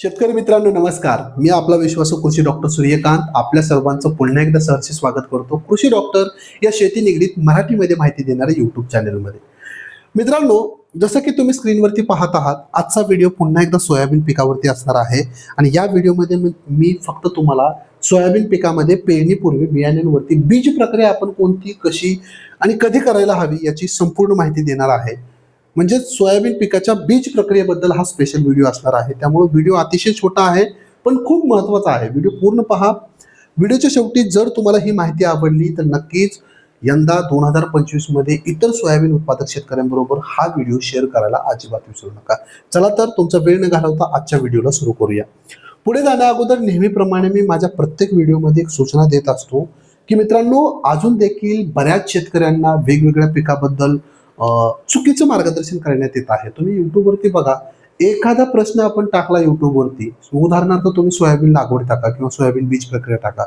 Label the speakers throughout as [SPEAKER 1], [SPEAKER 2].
[SPEAKER 1] शेतकरी मित्रांनो नमस्कार. मी आपला विश्वासू कृषी डॉक्टर सूर्यकांत. आपल्या सर्वांचं पुन्हा एकदा सहर्ष स्वागत करतो कृषी डॉक्टर या शेती निगडीत मराठीमध्ये माहिती देणाऱ्या युट्यूब चॅनलमध्ये मित्रांनो जसं की तुम्ही स्क्रीनवरती पाहत आहात आजचा व्हिडिओ पुन्हा एकदा सोयाबीन पिकावरती असणार आहे. आणि या व्हिडिओमध्ये मी मी फक्त तुम्हाला सोयाबीन पिकामध्ये पेरणीपूर्वी बियाण्यांवरती बीज प्रक्रिया आपण कोणती कशी आणि कधी करायला हवी याची संपूर्ण माहिती देणार आहे. म्हणजेच सोयाबीन पिकाच्या बीज प्रक्रियेबद्दल हा स्पेशल व्हिडिओ असणार आहे. त्यामुळे व्हिडिओ अतिशय छोटा आहे पण खूप महत्त्वाचा आहे. व्हिडिओ पूर्ण पहा. व्हिडिओच्या शेवटी जर तुम्हाला ही माहिती आवडली तर नक्कीच यंदा दोन हजार पंचवीसमध्ये इतर सोयाबीन उत्पादक शेतकऱ्यांबरोबर हा व्हिडिओ शेअर करायला अजिबात विसरू नका. चला तर तुमचा वेळ न घालवता आजच्या व्हिडिओला सुरू करूया. पुढे जाण्या अगोदर नेहमीप्रमाणे मी माझ्या प्रत्येक व्हिडिओमध्ये एक सूचना देत असतो की मित्रांनो अजून देखील बऱ्याच शेतकऱ्यांना वेगवेगळ्या पिकाबद्दल चुकीचं मार्गदर्शन करण्यात येत आहे. तुम्ही युट्यूबवरती बघा. एखादा प्रश्न आपण टाकला युट्यूबवरती उदाहरणार्थ तुम्ही सोयाबीन लागवड टाका किंवा सोयाबीन बीज प्रक्रिया टाका.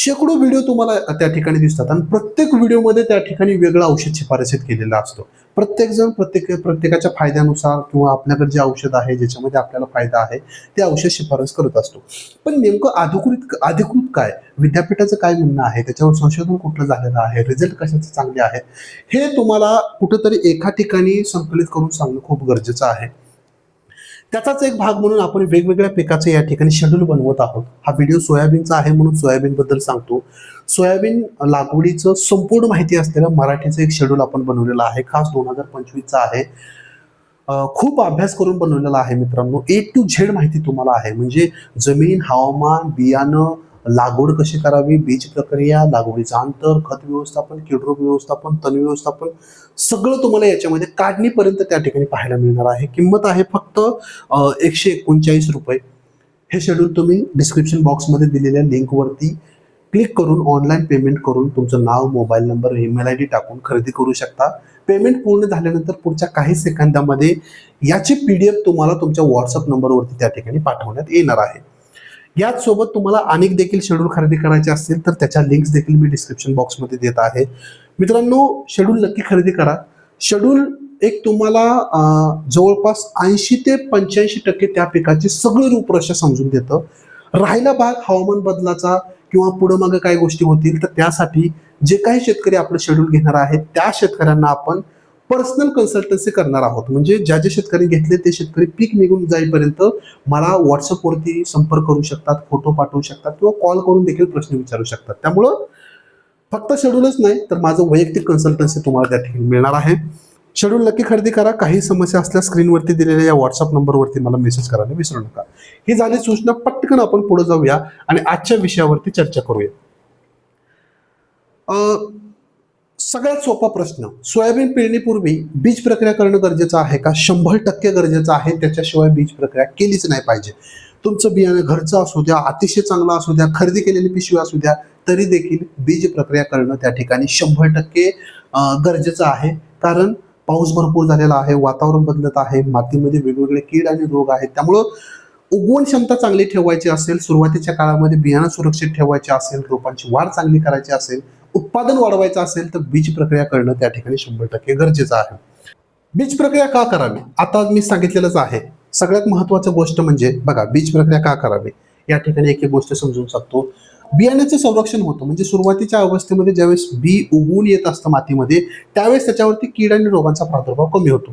[SPEAKER 1] शेकडो व्हिडिओ तुम्हाला त्या ठिकाणी दिसतात. आणि प्रत्येक व्हिडिओमध्ये त्या ठिकाणी वेगळं औषध शिफारसीत केलेला असतो. प्रत्येकजण प्रत्येक प्रत्येकाच्या फायद्यानुसार किंवा आपल्याकडे जे औषध आहे ज्याच्यामध्ये आपल्याला फायदा आहे ते औषध शिफारस करत असतो. पण नेमकं अधिकृत अधिकृत काय? विद्यापीठाचं काय म्हणणं आहे? त्याच्यावर संशोधन कुठलं झालेलं आहे? रिझल्ट कशाचे चांगले आहे हे तुम्हाला कुठंतरी एका ठिकाणी संकलित करून सांगणं खूप गरजेचं आहे. त्याचाच एक भाग म्हणून आपण वेगवेगळ्या पिकाचे या ठिकाणी शेड्यूल बनवत आहोत. हा व्हिडिओ सोयाबीनचा आहे म्हणून सोयाबीन बद्दल सांगतो. सोयाबीन लागवडीचं संपूर्ण माहिती असलेलं मराठीचं एक शेड्यूल आपण बनवलेलं आहे. खास दोन हजार पंचवीसचा आहे. खूप अभ्यास करून बनवलेला आहे मित्रांनो. ए टू झेड माहिती तुम्हाला आहे. म्हणजे जमीन हवामान बियाणं लागवड कशी करावी बीज प्रक्रिया लागवडीचं अंतर खत व्यवस्थापन कीडरोग व्यवस्थापन तण व्यवस्थापन सगळं तुम्हाला याच्यामध्ये काढणीपर्यंत त्या ठिकाणी पाहायला मिळणार आहे. किंमत आहे फक्त एकशे एकोणचाळीस रुपये. हे शेड्यूल तुम्ही डिस्क्रिप्शन बॉक्समध्ये दिलेल्या लिंकवरती क्लिक करून ऑनलाईन पेमेंट करून तुमचं नाव mobile number email I D टाकून खरेदी करू शकता. पेमेंट पूर्ण झाल्यानंतर पुढच्या काही सेकंदामध्ये याची पी डी एफ तुम्हाला तुमच्या व्हॉट्सअप नंबरवरती त्या ठिकाणी पाठवण्यात येणार आहे. याच सोबत तुम्हाला अनेक देखील शेड्यूल खरेदी करायचे असतील तर त्याच्या लिंक्स देखील मी डिस्क्रिप्शन बॉक्समध्ये देत आहे. मित्रांनो शेड्यूल नक्की खरेदी करा. शेड्यूल एक तुम्हाला जवळपास ऐंशी ते पंच्याऐंशी टक्के त्या पिकाची सगळी रूपरेषा समजून देतं. राहिला भाग हवामान बदलाचा किंवा पुढं मागे काय गोष्टी होतील तर त्यासाठी जे काही शेतकरी आपलं शेड्यूल घेणार आहेत त्या शेतकऱ्यांना आपण पर्सनल कन्सल्टन्सी करणार आहोत. म्हणजे ज्या जे शेतकरी घेतले ते शेतकरी पीक निघून जाईपर्यंत मला व्हॉट्सअपवरती संपर्क करू शकतात फोटो पाठवू शकतात किंवा कॉल करून देखील प्रश्न विचारू शकतात. त्यामुळं फक्त शेड्यूलच नाही तर माझं वैयक्तिक कन्सल्टन्सी तुम्हाला त्या ठिकाणी मिळणार आहे. शेड्यूल नक्की खरेदी करा. काही समस्या असल्या स्क्रीनवरती दिलेल्या या व्हॉट्सअप नंबरवरती मला मेसेज करायला विसरू नका. ही झाली सूचना. पटकन आपण पुढे जाऊया आणि आजच्या विषयावरती चर्चा करूया. सगळ्यात सोपा प्रश्न सोयाबीन पेरणीपूर्वी बीज प्रक्रिया करणं गरजेचं आहे का? शंभर टक्के गरजेचं आहे. त्याच्याशिवाय बीज प्रक्रिया केलीच नाही पाहिजे. तुमचं बियाणं घरचं असू द्या अतिशय चांगलं असू द्या खरेदी केलेली पिशवी असू द्या तरी देखील बीज प्रक्रिया करणं त्या ठिकाणी शंभर टक्के गरजेचं आहे. कारण पाऊस भरपूर झालेला आहे वातावरण बदलत आहे मातीमध्ये वेगवेगळे कीड आणि रोग आहेत. त्यामुळं उगवण क्षमता चांगली ठेवायची असेल सुरुवातीच्या काळामध्ये बियाणं सुरक्षित ठेवायचे असेल रोपांची वाढ चांगली करायची असेल उत्पादन वाढवायचं असेल तर बीज प्रक्रिया करणं त्या ठिकाणी शंभर टक्के गरजेचं आहे. बीज प्रक्रिया का करावी? आता मी सांगितलेलंच आहे. सगळ्यात महत्वाचं गोष्ट म्हणजे बघा बीज प्रक्रिया का करावी? या ठिकाणी एक एक गोष्ट समजून सांगतो. बियाण्याचं संरक्षण होतं. म्हणजे सुरुवातीच्या अवस्थेमध्ये ज्यावेळेस बी उगवून येत असतं मातीमध्ये त्यावेळेस त्याच्यावरती कीड आणि रोगांचा प्रादुर्भाव कमी होतो.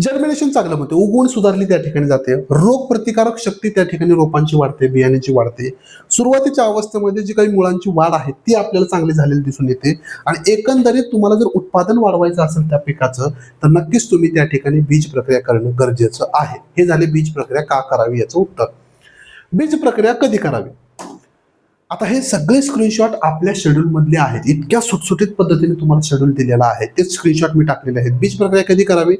[SPEAKER 1] जर्मिनेशन चांगलं म्हणते उगवण सुधारली त्या ठिकाणी जाते. रोग प्रतिकारक शक्ती त्या ठिकाणी रोपांची वाढते बियाण्याची वाढते. सुरुवातीच्या अवस्थेमध्ये जी काही मुळांची वाढ आहे ती आपल्याला चांगली झालेली दिसून येते. आणि एकंदरीत तुम्हाला जर उत्पादन वाढवायचं असेल त्या पिकाचं तर नक्कीच तुम्ही त्या ठिकाणी बीज प्रक्रिया करणं गरजेचं आहे. हे झाले बीज प्रक्रिया का करावी याचं उत्तर. बीज प्रक्रिया कधी करावी? आता हे सगळे स्क्रीनशॉट आपल्या शेड्यूल मधले आहेत. इतक्या सुटसुटीत पद्धतीने तुम्हाला शेड्यूल दिलेला आहे. तेच स्क्रीनशॉट मी टाकलेले आहेत. बीज प्रक्रिया कधी करावी?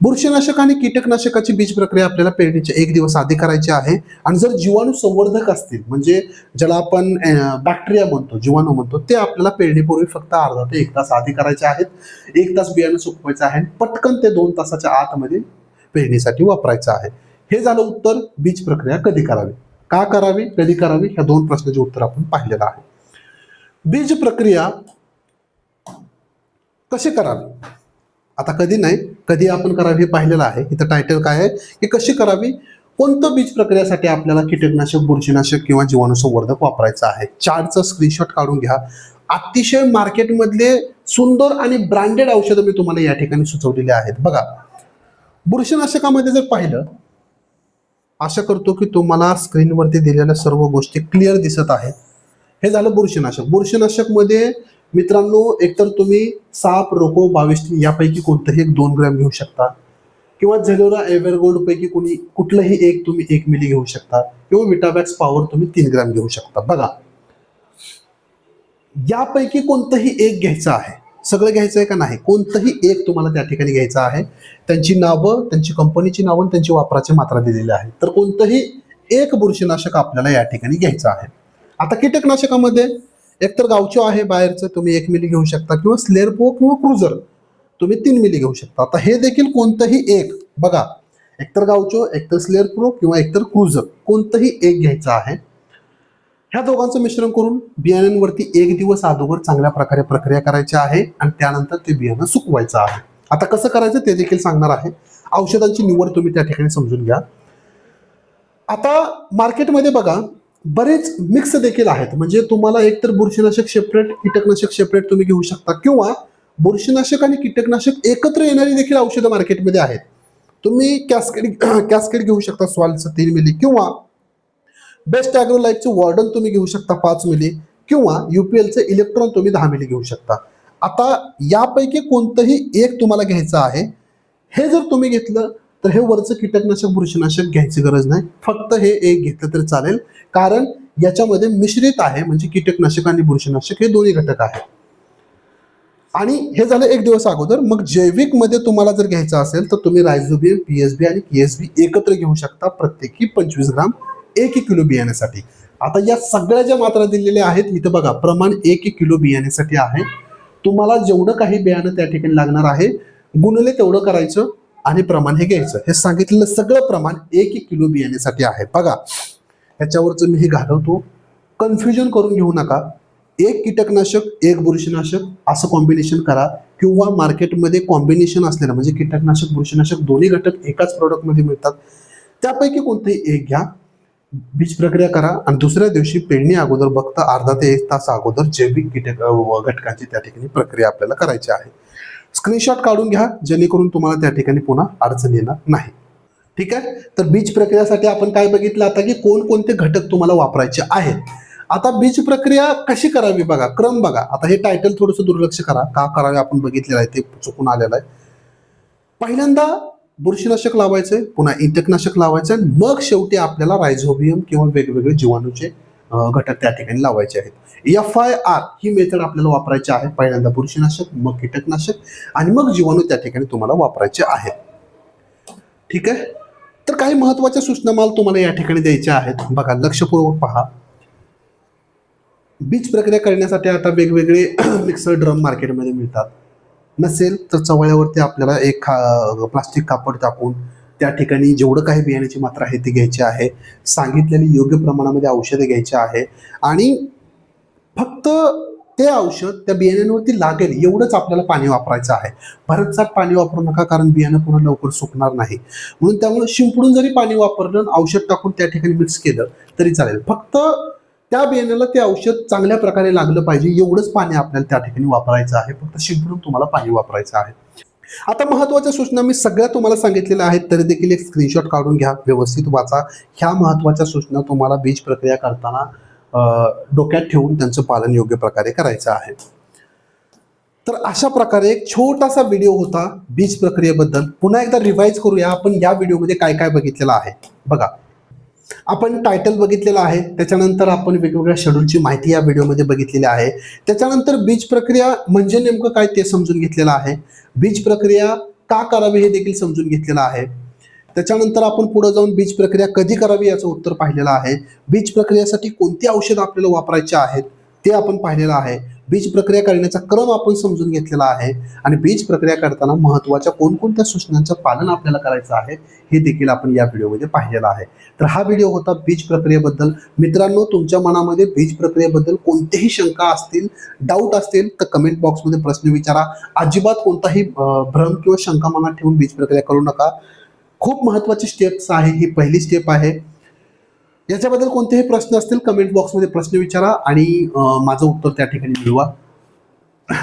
[SPEAKER 1] बुरशीनाशक आणि कीटकनाशकाची बीज प्रक्रिया आपल्याला पेरणीच्या एक दिवस आधी करायची आहे. आणि जर जीवाणू संवर्धक असतील म्हणजे ज्याला आपण बॅक्टेरिया म्हणतो जीवाणू म्हणतो ते आपल्याला पेरणीपूर्वी फक्त अर्धा ते एक तास आधी करायचे आहेत. एक तास बियाणं सुकवायचं आहे पटकन ते दोन तासाच्या आतमध्ये पेरणीसाठी वापरायचं आहे. हे झालं उत्तर बीज प्रक्रिया कधी करावी? का करावी कधी करावी? ह्या दोन प्रश्नाचे उत्तर आपण पाहिलेलं आहे. बीज प्रक्रिया कशी करावी? आता कधी नाही कधी आपण करावी हे पाहिलेलं आहे? इथं टायटल काय आहे? की कशी करावी? कोणतं बीज प्रक्रियेसाठी आपल्याला कीटकनाशक बुरशीनाशक किंवा जीवाणूसंवर्धक वापरायचं आहे? चार्टचं स्क्रीनशॉट काढून घ्या. अतिशय मार्केटमधले सुंदर आणि ब्रँडेड औषधं मी तुम्हाला या ठिकाणी सुचवलेली आहेत. बघा बुरशीनाशकामध्ये जर पाहिलं आशा करतो की तुम्हाला स्क्रीनवरती दिलेल्या सर्व गोष्टी क्लिअर दिसत आहेत. हे झालं बुरशीनाशक. बुरशीनाशकमध्ये मित्रांनो एकतर तुम्ही साप रोको बावीस यापैकी कोणतंही एक दोन ग्रॅम घेऊ शकता. किंवा झेलोरा एव्हरगोल्ड पैकी कोणी कुठलंही एक तुम्ही एक मिली घेऊ शकता. किंवा विटाबॅक्स पॉवर तुम्ही तीन ग्रॅम घेऊ शकता. बघा. यापैकी कोणतंही एक घ्यायचं आहे. सगळं घ्यायचं आहे का नाही? कोणतंही एक तुम्हाला त्या ठिकाणी घ्यायचं आहे. त्यांची नावं त्यांची कंपनीची नावं आणि त्यांची वापराची मात्रा दिलेली आहे. तर कोणतंही एक बुरशीनाशक आपल्याला या ठिकाणी घ्यायचं आहे. आता कीटकनाशकामध्ये एकतर गावचो आहे बाहेरचं तुम्ही एक मिली घेऊ शकता. किंवा स्लेरपो किंवा क्रुझर तुम्ही तीन मिली घेऊ शकता. आता हे देखील कोणतंही एक बघा एकतर गावचो एकतर स्लेअर प्रो किंवा एकतर क्रुझर कोणतंही एक घ्यायचं आहे. ह्या दोघांचं मिश्रण करून बियाण्यांवरती एक दिवस अगोदर चांगल्या प्रकारे प्रक्रिया करायची आहे आणि त्यानंतर ते बियाणं सुकवायचं आहे. आता कसं करायचं ते देखील सांगणार आहे. औषधांची निवड तुम्ही त्या ठिकाणी समजून घ्या. आता मार्केटमध्ये बघा बरेच मिक्स देखील आहेत. म्हणजे तुम्हाला एकतर बुरशीनाशक सेपरेट कीटकनाशक सेपरेट तुम्ही घेऊ शकता. किंवा बुरशीनाशक आणि कीटकनाशक एकत्र येणारी देखील औषधं मार्केटमध्ये आहेत. तुम्ही कॅस्केड कॅस्केड घेऊ शकता स्वालचं तीन मिली किंवा बेस्ट ॲग्रो लाईफचं वॉर्डन तुम्ही घेऊ शकता पाच मिली किंवा युपीएलचं इलेक्ट्रॉन तुम्ही दहा मिली घेऊ शकता. आता यापैकी कोणतंही एक तुम्हाला घ्यायचं आहे. हे जर तुम्ही घेतलं तर हे वरचं कीटकनाशक बुरशीनाशक घ्यायची गरज नाही. फक्त हे एक घेतलं तरी चालेल. कारण याच्यामध्ये मिश्रित आहे म्हणजे कीटकनाशक आणि बुरशीनाशक हे दोन्ही घटक आहेत. आणि हे झालं एक दिवस अगोदर. मग जैविकमध्ये तुम्हाला जर घ्यायचं असेल तर तुम्ही रायझोबियम पीएसबी आणि पीएसबी एकत्र घेऊ शकता प्रत्येकी पंचवीस ग्राम एक एक किलो बियाण्यासाठी. आता या सगळ्या ज्या मात्रा दिलेल्या आहेत इथं बघा प्रमाण एक एक किलो बियाण्यासाठी आहे. तुम्हाला जेवढं काही बियाणं त्या ठिकाणी लागणार आहे गुणले तेवढं करायचं. आणि प्रमाण हे घ्यायचं. हे सांगितलेलं सगळं प्रमाण एक एक किलो बियाण्यासाठी आहे. बघा ह्याच्यावरचं मी हे घालवतो. कन्फ्युजन करून घेऊ नका. एक कीटकनाशक एक बुरशीनाशक असं कॉम्बिनेशन करा. किंवा मार्केटमध्ये कॉम्बिनेशन असलेलं म्हणजे कीटकनाशक बुरशीनाशक दोन्ही घटक एकाच प्रॉडक्टमध्ये मिळतात. त्यापैकी कोणतेही एक घ्या. बीज प्रक्रिया करा. आणि दुसऱ्या दिवशी पेरणी अगोदर बघता अर्धा ते एक तास अगोदर जैविक कीटक घटकांची त्या ठिकाणी प्रक्रिया आपल्याला करायची आहे. स्क्रीनशॉट काढून घ्या जेणेकरून तुम्हाला त्या ठिकाणी पुन्हा अडचण येणार नाही. ठीक आहे? तर बीज प्रक्रियासाठी आपण काय बघितलं आता की कोणकोणते घटक तुम्हाला वापरायचे आहेत. आता बीज प्रक्रिया कशी करावी बघा? क्रम बघा. आता हे टायटल थोडंसं दुर्लक्ष करा. का करावे आपण बघितलेलं आहे ते चुकून आलेलं आहे. पहिल्यांदा बुरशीनाशक लावायचंय पुन्हा इंटकनाशक लावायचं मग शेवटी आपल्याला रायझोबियम किंवा वेगवेगळे जीवाणूचे घटक त्या ठिकाणी लावायचे आहेत. एफ आय आर ही मेथड आपल्याला वापरायची आहे. पहिल्यांदा बुरशीनाशक मग कीटकनाशक आणि मग जीवाणू त्या ठिकाणी तुम्हाला वापरायचे आहेत. ठीक आहे? तर काही महत्त्वाच्या सूचना मला तुम्हाला या ठिकाणी द्यायच्या आहेत. बघा लक्षपूर्वक पहा. बीज प्रक्रिया करण्यासाठी आता वेगवेगळे मिक्सर ड्रम मार्केटमध्ये मिळतात. नसेल तर चवळ्यावरती आपल्याला एक खा प्लास्टिक कापड टाकून त्या ठिकाणी जेवढं काही बियाण्याची मात्रा आहे ती घ्यायची आहे. सांगितलेली योग्य प्रमाणामध्ये औषधे घ्यायची आहे. आणि फक्त ते औषध त्या बियाण्यांवरती लागेल एवढंच आपल्याला पाणी वापरायचं आहे. भरतसाठ पाणी वापरू नका कारण बियाणं पुन्हा लवकर सुकणार नाही. म्हणून त्यामुळे शिंपडून जरी पाणी वापरलं औषध टाकून त्या ठिकाणी मिक्स केलं तरी चालेल. फक्त त्या बियाण्याला ते औषध चांगल्या प्रकारे लागलं पाहिजे एवढंच पाणी आपल्याला त्या ठिकाणी वापरायचं आहे. फक्त शिंपडून तुम्हाला पाणी वापरायचं आहे. आता महत्त्वाच्या सूचना मी सगळ्या तुम्हाला सांगितलेल्या आहेत तरी देखील एक स्क्रीनशॉट काढून घ्या व्यवस्थित वाचा. ह्या महत्त्वाच्या सूचना तुम्हाला बीज प्रक्रिया करताना डोक्यात ठेवून त्यांचं पालन योग्य प्रकारे करायचं आहे. तर अशा प्रकारे एक छोटासा व्हिडिओ होता बीज प्रक्रियेबद्दल. पुन्हा एकदा रिवाईज करूया आपण या व्हिडिओमध्ये काय काय बघितलेलं आहे. बघा. आपण टायटल बघितलेलं आहे त्याच्यानंतर आपण वेगवेगळ्या शेड्यूलची माहिती या व्हिडिओमध्ये बघितलेली आहे. त्याच्यानंतर बीज प्रक्रिया म्हणजे नेमकं काय ते समजून घेतलेलं आहे. बीज प्रक्रिया का करावी हे देखील समजून घेतलेलं आहे. त्याच्यानंतर आपण पुढे जाऊन बीज प्रक्रिया कधी करावी याचं उत्तर पाहिलेलं आहे. बीज प्रक्रियेसाठी कोणती औषध आपल्याला वापरायचे आहेत? ते आपण पाहिलेलं आहे. बीज प्रक्रिया करण्याचा क्रम आपण समजून घेतलेला आहे. आणि बीज प्रक्रिया करताना महत्त्वाच्या कोणकोणत्या सूचनांचं पालन आपल्याला करायचं आहे हे देखील आपण या व्हिडिओमध्ये पाहिलेलं आहे. तर हा व्हिडिओ होता बीज प्रक्रियेबद्दल. मित्रांनो तुमच्या मनामध्ये बीज प्रक्रियेबद्दल कोणतेही शंका असतील डाऊट असतील तर कमेंट बॉक्समध्ये प्रश्न विचारा. अजिबात कोणताही भ्रम किंवा शंका मनात ठेवून बीज प्रक्रिया करू नका. खूप महत्वाची स्टेप्स आहे ही पहिली स्टेप आहे. याच्याबद्दल कोणतेही प्रश्न असतील कमेंट बॉक्समध्ये प्रश्न विचारा आणि माझं उत्तर त्या ठिकाणी मिळवा.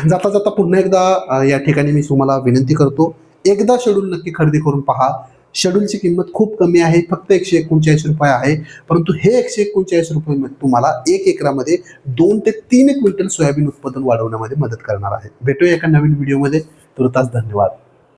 [SPEAKER 1] जाता जाता पुन्हा एकदा या ठिकाणी मी तुम्हाला विनंती करतो एकदा शेड्यूल नक्की खरेदी करून पहा. शेड्यूलची किंमत खूप कमी आहे फक्त एकशे एकोणचाळीस रुपये आहे परंतु हे एकशे एकोणचाळीस रुपये तुम्हाला एक एकरामध्ये दोन ते तीन क्विंटल सोयाबीन उत्पादन वाढवण्यामध्ये मदत करणार आहे. भेटूया एका नवीन व्हिडिओमध्ये तुर्तास धन्यवाद.